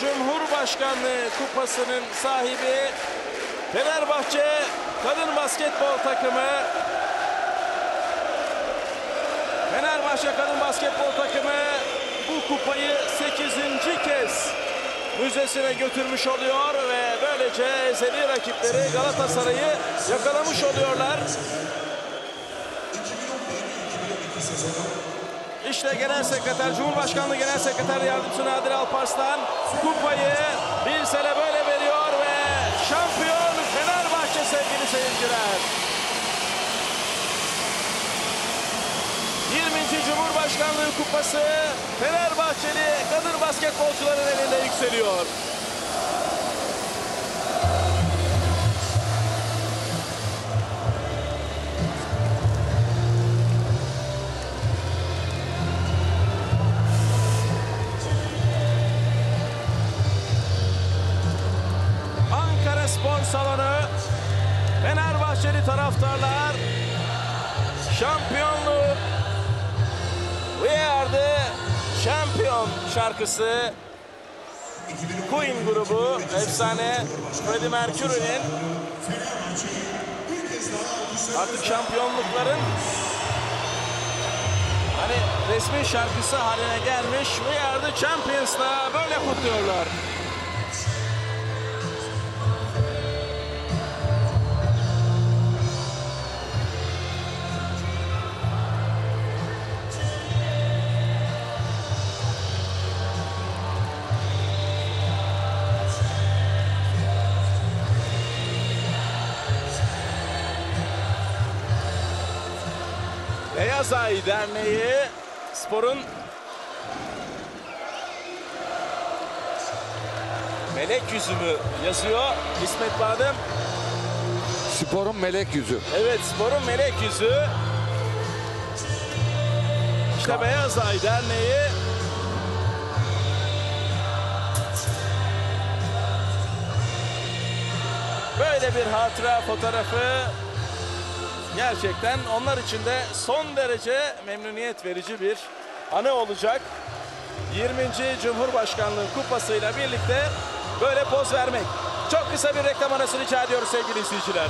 Cumhurbaşkanlığı Kupası'nın sahibi Fenerbahçe Kadın Basketbol Takımı Fenerbahçe Kadın Basketbol Takımı bu kupayı 8. kez müzesine götürmüş oluyor ve böylece ezeli rakipleri Galatasaray'ı yakalamış oluyorlar. İşte Genel Sekreter, Cumhurbaşkanlığı Genel Sekreter Yardımcısı Nadir Alparslan kupayı bir sene böyle veriyor ve şampiyon Fenerbahçe sevgili seyirciler. 20. Cumhurbaşkanlığı Kupası Fenerbahçeli kadın basketbolcuların elinde yükseliyor. Spor Salonu. Fenerbahçeli taraftarlar şampiyonluğu We are the champion şarkısı Queen grubu efsane Freddie Mercury'nin artık şampiyonlukların hani resmi şarkısı haline gelmiş. We are the champions'la böyle kutluyorlar. Beyaz Ay Derneği sporun melek yüzü mü yazıyor İsmet Badem? Sporun melek yüzü. Evet sporun melek yüzü. İşte Beyaz Ay Derneği böyle bir hatıra fotoğrafı gerçekten onlar için de son derece memnuniyet verici bir anı olacak. 20. Cumhurbaşkanlığı kupasıyla birlikte böyle poz vermek. Çok kısa bir reklam arası rica ediyoruz sevgili izleyiciler.